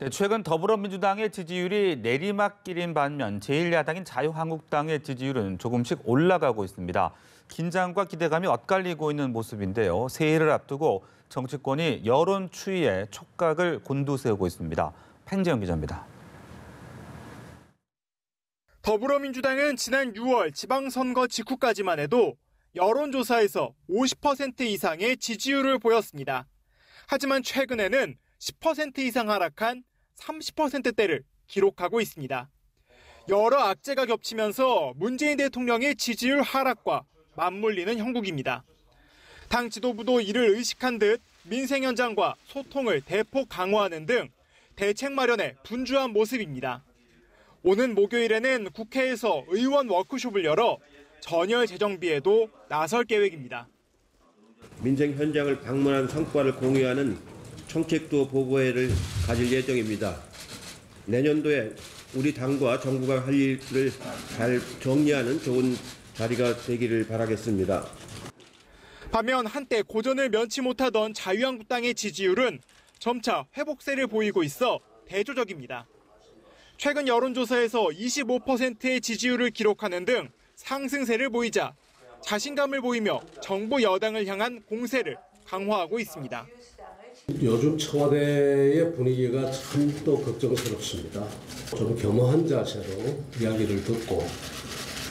네, 최근 더불어민주당의 지지율이 내리막길인 반면 제1야당인 자유한국당의 지지율은 조금씩 올라가고 있습니다. 긴장과 기대감이 엇갈리고 있는 모습인데요. 새해를 앞두고 정치권이 여론 추이에 촉각을 곤두세우고 있습니다. 팽재영 기자입니다. 더불어민주당은 지난 6월 지방선거 직후까지만 해도 여론조사에서 50% 이상의 지지율을 보였습니다. 하지만 최근에는 10% 이상 하락한 30%대를 기록하고 있습니다. 여러 악재가 겹치면서 문재인 대통령의 지지율 하락과 맞물리는 형국입니다. 당 지도부도 이를 의식한 듯 민생 현장과 소통을 대폭 강화하는 등 대책 마련에 분주한 모습입니다. 오는 목요일에는 국회에서 의원 워크숍을 열어 전열 재정비에도 나설 계획입니다. 민생 현장을 방문한 성과를 공유하는 정책도 보고회를 가질 예정입니다. 내년도에 우리 당과 정부가 할 일을 잘 정리하는 좋은 자리가 되기를 바라겠습니다. 반면 한때 고전을 면치 못하던 자유한국당의 지지율은 점차 회복세를 보이고 있어 대조적입니다. 최근 여론조사에서 25%의 지지율을 기록하는 등 상승세를 보이자 자신감을 보이며 정부 여당을 향한 공세를 강화하고 있습니다. 요즘 청와대의 분위기가 참 또 걱정스럽습니다. 좀 겸허한 자세로 이야기를 듣고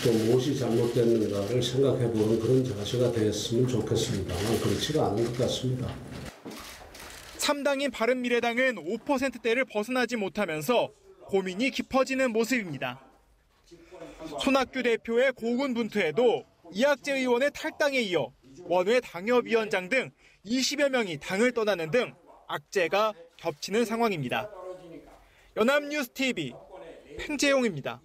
또 무엇이 잘못됐는가를 생각해보는 그런 자세가 됐으면 좋겠습니다만 그렇지가 않은 것 같습니다. 3당인 바른미래당은 5%대를 벗어나지 못하면서 고민이 깊어지는 모습입니다. 손학규 대표의 고군분투에도 이학재 의원의 탈당에 이어 원외 당협위원장 등 20여 명이 당을 떠나는 등 악재가 겹치는 상황입니다. 연합뉴스 TV 팽재용입니다.